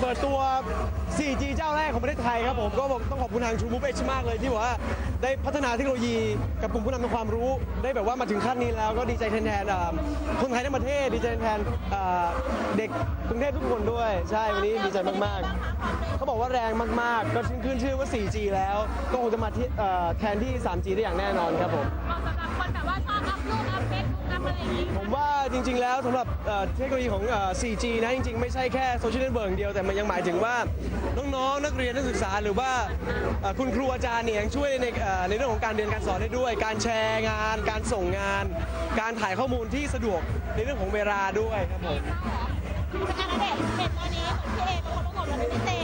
เปิดตัว 4G เจ้าแรกของประเทศไทยครับผมก็บอกต้องขอบคุณทาง True Move Edge มากเลยที่บอกว่าได้พัฒนาเทคโนโลยีกับกลุ่มผู้นำทางความรู้ ได้แบบว่ามาถึงขั้นนี้แล้วก็ดีใจแทนแทนอ่าคนไทยทั้งประเทศดีใจแทนอ่าเด็กกรุงเทพทุกคนด้วย ใช่วันนี้ดีใจมากๆเขาบอกว่าแรงมากๆ ก็ขึ้นชื่อว่า 4G แล้ว ก็คงจะมาที่เอ่อแทนที่ 3G ได้อย่างแน่นอนครับผมเหมาสำหรับ ผมว่าจริง ๆ แล้วสำหรับเอ่อเทคโนโลยีของเอ่อ 4G นะจริง ๆ ไม่ใช่แค่โซเชียลเน็ตเวิร์กอย่างเดียวแต่มันยังหมายถึงว่าน้องๆนักเรียนนักศึกษาหรือว่าเอ่อคุณครูอาจารย์เนี่ยยังช่วยในเอ่อในเรื่องของการเรียนการสอนได้ด้วย การแชร์งาน การส่งงาน การถ่ายข้อมูลที่สะดวกในเรื่องของเวลาด้วยครับผมการณเดชน์เห็นตอนนี้เหมือนพี่เอเป็นคนประกบเราเป็นพิเศษ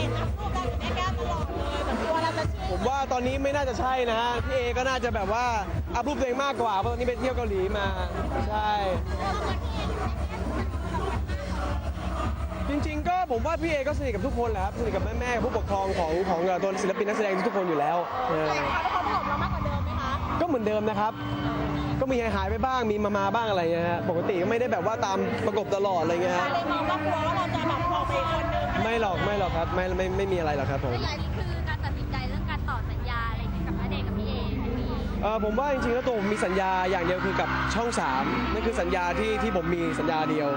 ตอนนี้ไม่น่าจะใช่นะฮะพี่เอก็น่าจะแบบว่าอัพรูปตัวเองมากกว่าเพราะตอนนี้ไปเที่ยวเกาหลีมาใช่ จริงๆ ก็ผมว่าพี่เอก็สนิทกับทุกคนแหละครับสนิทกับแม่ๆผู้ปกครองของของเอ่อตัวศิลปินนักแสดงทุกๆคนอยู่แล้วเออเขาเป็นคนประกบเรามากกว่าเดิมไหมคะก็เหมือนเดิมนะครับ ก็มีหายๆไปบ้างมีมามาบ้างอะไรเงี้ยฮะปกติก็ไม่ได้แบบว่าตามประกบตลอดอะไรเงี้ยฮะเลยมองว่ากลัวว่าเราจะแบบออกไปอีกคนนึงไม่หรอกไม่หรอกครับไม่ไม่ไม่มีอะไรหรอกครับผมอันนี้คือการตัด ผมว่าจริงๆแล้วตัวผมมีสัญญาอย่างเดียวคือกับช่องสามนั่นคือสัญญาที่ที่ผมมีสัญญาเดียว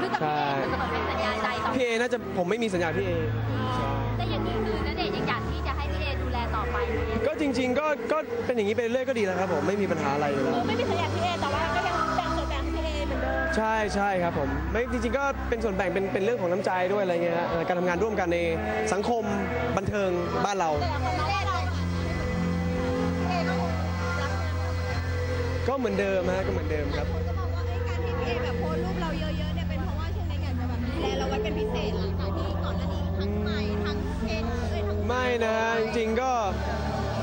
คือกับพี่เอมันจะแบบเป็นสัญญาใจต่อพี่เอน่าจะผมไม่มีสัญญาพี่เอใช่แต่อย่างนี้คือณเดชน์ยังอยากที่จะให้พี่เอดูแลต่อไปไหมก็จริง ๆ ก็ก็เป็นอย่างนี้ไปเรื่อยก็ดีแล้วครับผมไม่มีปัญหาอะไรเลยคือไม่มีสัญญาพี่เอแต่ว่าก็ยังแบ่งส่วนแบ่งให้พี่เอเหมือนเดิมใช่ใช่ครับผมไม่จริงๆก็เป็นส่วนแบ่งเป็นเป็นเรื่องของน้ำใจด้วยอะไรเงี้ยฮะเออการทำงานร่วมกันในสังคมบันเทิงบ้านเรา ก็เหมือนเดิมฮะก็เหมือนเดิมครับ คนก็มองว่าเอ้ยการที่พี่เอแบบโพสต์รูปเราเยอะๆเนี่ยเป็นเพราะว่าช่วงนี้อยากจะแบบดูแลเราไว้เป็นพิเศษหลังจากที่ก่อนหน้านี้ทั้งใหม่ทั้งเพจเอ้ยทั้งไม่นะจริงๆก็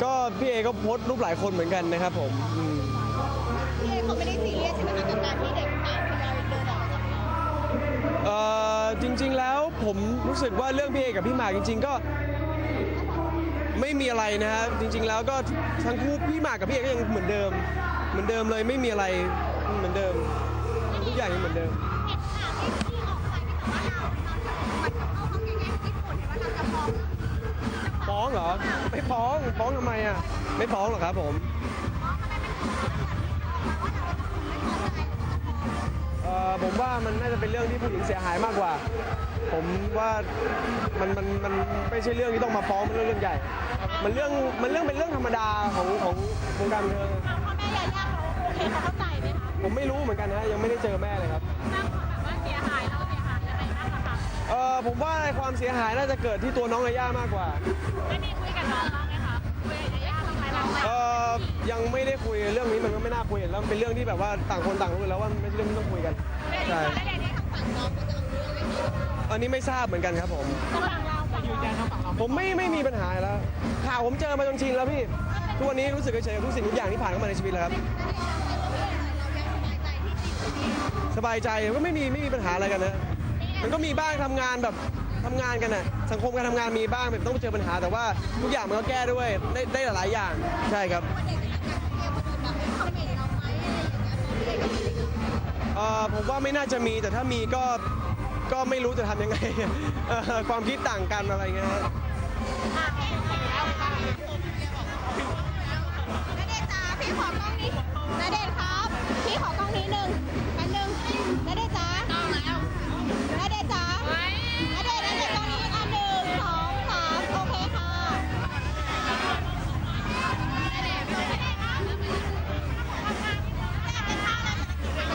ก็พี่เอก็โพสต์รูปหลายคนเหมือนกันนะครับผมอืมพี่เอเขาไม่ได้ซีเรียสใช่ไหมคะกับการที่เด็กต่างทยอยเดินออกจากเราเอ่อจริง ๆ แล้วผมรู้สึกว่าเรื่องพี่เอกับพี่หมากจริง ๆ ก็ไม่มีอะไรนะฮะจริง ๆ แล้วก็ทั้งคู่พี่หมากกับพี่เอก็ยังเหมือนเดิม เหมือนเดิมเลยไม่มีอะไรเหมือนเดิม ทุกอย่างยังเหมือนเดิมเห็นข่าวที่ที่ออกไปที่แบบว่าเราเราเหมือนกับเข้าห้องอย่างเงี้ยญี่ปุ่นเห็นว่าเราจะฟ้องฟ้องเหรอ ไม่ฟ้อง ฟ้องทำไมอะ ไม่ฟ้องหรอกครับผมเอ่อผมว่ามันน่าจะเป็นเรื่องที่ผู้หญิงเสียหายมากกว่า ผมว่ามันมันมันไม่ใช่เรื่องที่ต้องมาฟ้องมันเรื่องเรื่องใหญ่ มันเรื่องมันเรื่องเป็นเรื่องธรรมดาของของวงการบันเทิงพ่อแม่ยาย่า เขาโอเคเขาเข้าใจไหมคะผมไม่รู้เหมือนกันนะยังไม่ได้เจอแม่เลยครับถ้าแบบว่าเสียหายเราเสียหายอะไรบ้างอะคะเออผมว่าความเสียหายน่าจะเกิดที่ตัวน้องยาย่ามากกว่าไม่มีคุยกับน้องบ้างไหมคะคุยกับยาย่าบ้างไหมเราไหมเออยังไม่ได้คุยเรื่องนี้มันก็ไม่น่าคุยแล้วมันเป็นเรื่องที่แบบว่าต่างคนต่างรู้อยู่แล้วว่ามันไม่ใช่เรื่องที่ต้องคุยกันใช่ได้ได้ได้ฝั่งน้องก็จะเอาเรื่องไม่ดีอันนี้ไม่ทราบเหมือนกันครับผม ฝั่งเราฝั่งยืนยันฝั่งเราผมไม่ไม่มีปัญหาแล้วข่าวผมเจอมาจนชินแล้วพี่ทุกวันนี้รู้สึกเฉยๆกับทุกสิ่งทุกอย่างที่ผ่านเข้ามาในชีวิตแล้วครับเรายังสบายใจที่ดี สบายใจก็ไม่มีไม่มีปัญหาอะไรกันนะมันก็มีบ้างทำงานแบบทำงานกันน่ะสังคมการทำงานมีบ้างแบบต้องเจอปัญหาแต่ว่าทุกอย่างมันก็แก้ด้วยได้ได้หลายอย่างใช่ครับว่าเด็กจะทำการเที่ยวมาโดนแบบเป็นคอมเมนต์เราไหมอะไรอย่างเงี้ยเพราะพี่เอก็มีเอ่อผมว่าไม่น่าจะมีแต่ถ้ามีก็ก็ไม่รู้จะทำยังไงความคิดต่างกันอะไรเงี้ยฮะณเดชน์จ๋าพี่ขอกล้องนี้ณเดชครับ พี่ขอกล้องนี้